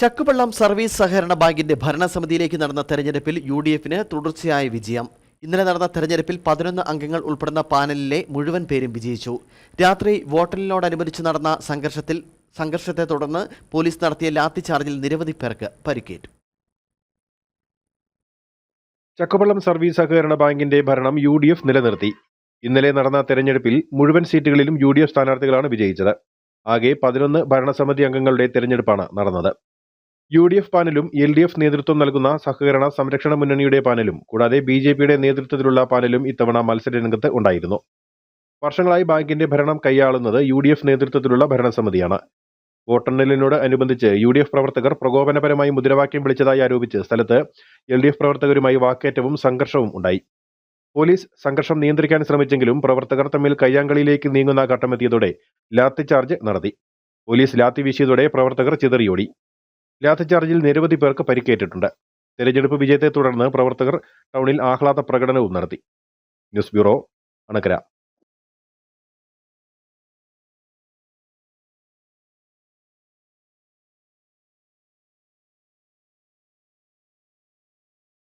Chakkupallam service സഹകരണ ബാങ്കിന്റെ ഭരണസമിതിയിലേക്ക് നടന്ന തെരഞ്ഞെടുപ്പിൽ യു ഡി എഫിന് തുടർച്ചയായ വിജയം. ഇന്നലെ നടന്ന തെരഞ്ഞെടുപ്പിൽ പതിനൊന്ന് അംഗങ്ങൾ ഉൾപ്പെടുന്ന പാനലിലെ മുഴുവൻ പേരും വിജയിച്ചു. രാത്രി വോട്ടലിനോടനുബന്ധിച്ച് നടന്ന സംഘർഷത്തിൽ സംഘർഷത്തെ തുടർന്ന് പോലീസ് നടത്തിയ ലാത്തിചാർജിൽ നിരവധി പേർക്ക് പരിക്കേറ്റു. ചക്കുപള്ളം സർവീസ് സഹകരണ ബാങ്കിന്റെ ഭരണം യു ഡി എഫ് നിലനിർത്തി. ഇന്നലെ നടന്ന തെരഞ്ഞെടുപ്പിൽ മുഴുവൻ സീറ്റുകളിലും യു ഡി എഫ് സ്ഥാനാർത്ഥികളാണ് വിജയിച്ചത്. ആകെ പതിനൊന്ന് ഭരണസമിതി അംഗങ്ങളുടെ തെരഞ്ഞെടുപ്പാണ് നടന്നത്. യു ഡി എഫ് പാനലും എൽ ഡി എഫ് നേതൃത്വം നൽകുന്ന സഹകരണ സംരക്ഷണ മുന്നണിയുടെ പാനലും കൂടാതെ ബി ജെ പിയുടെ നേതൃത്വത്തിലുള്ള പാനലും ഇത്തവണ മത്സരരംഗത്ത് ഉണ്ടായിരുന്നു. വർഷങ്ങളായി ബാങ്കിന്റെ ഭരണം കൈയാളുന്നത് യു ഡി എഫ് നേതൃത്വത്തിലുള്ള ഭരണസമിതിയാണ്. വോട്ടെണ്ണലിനോട് അനുബന്ധിച്ച് യു ഡി എഫ് പ്രവർത്തകർ പ്രകോപനപരമായി മുദ്രാവാക്യം വിളിച്ചതായി ആരോപിച്ച് സ്ഥലത്ത് എൽ ഡി എഫ് പ്രവർത്തകരുമായി വാക്കേറ്റവും സംഘർഷവും ഉണ്ടായി. പോലീസ് സംഘർഷം നിയന്ത്രിക്കാൻ ശ്രമിച്ചെങ്കിലും പ്രവർത്തകർ തമ്മിൽ കയ്യാങ്കളിയിലേക്ക് നീങ്ങുന്ന ഘട്ടമെത്തിയതോടെ ലാത്തിചാർജ് നടത്തി. പോലീസ് ലാത്തി വീശിയതോടെ പ്രവർത്തകർ ചിതറിയോടി. ലാത്തിചാർജിൽ നിരവധി പേർക്ക് പരിക്കേറ്റിട്ടുണ്ട്. തെരഞ്ഞെടുപ്പ് വിജയത്തെ തുടർന്ന് പ്രവർത്തകർ ടൗണിൽ ആഹ്ലാദ പ്രകടനവും നടത്തി. News bureau Anakkara.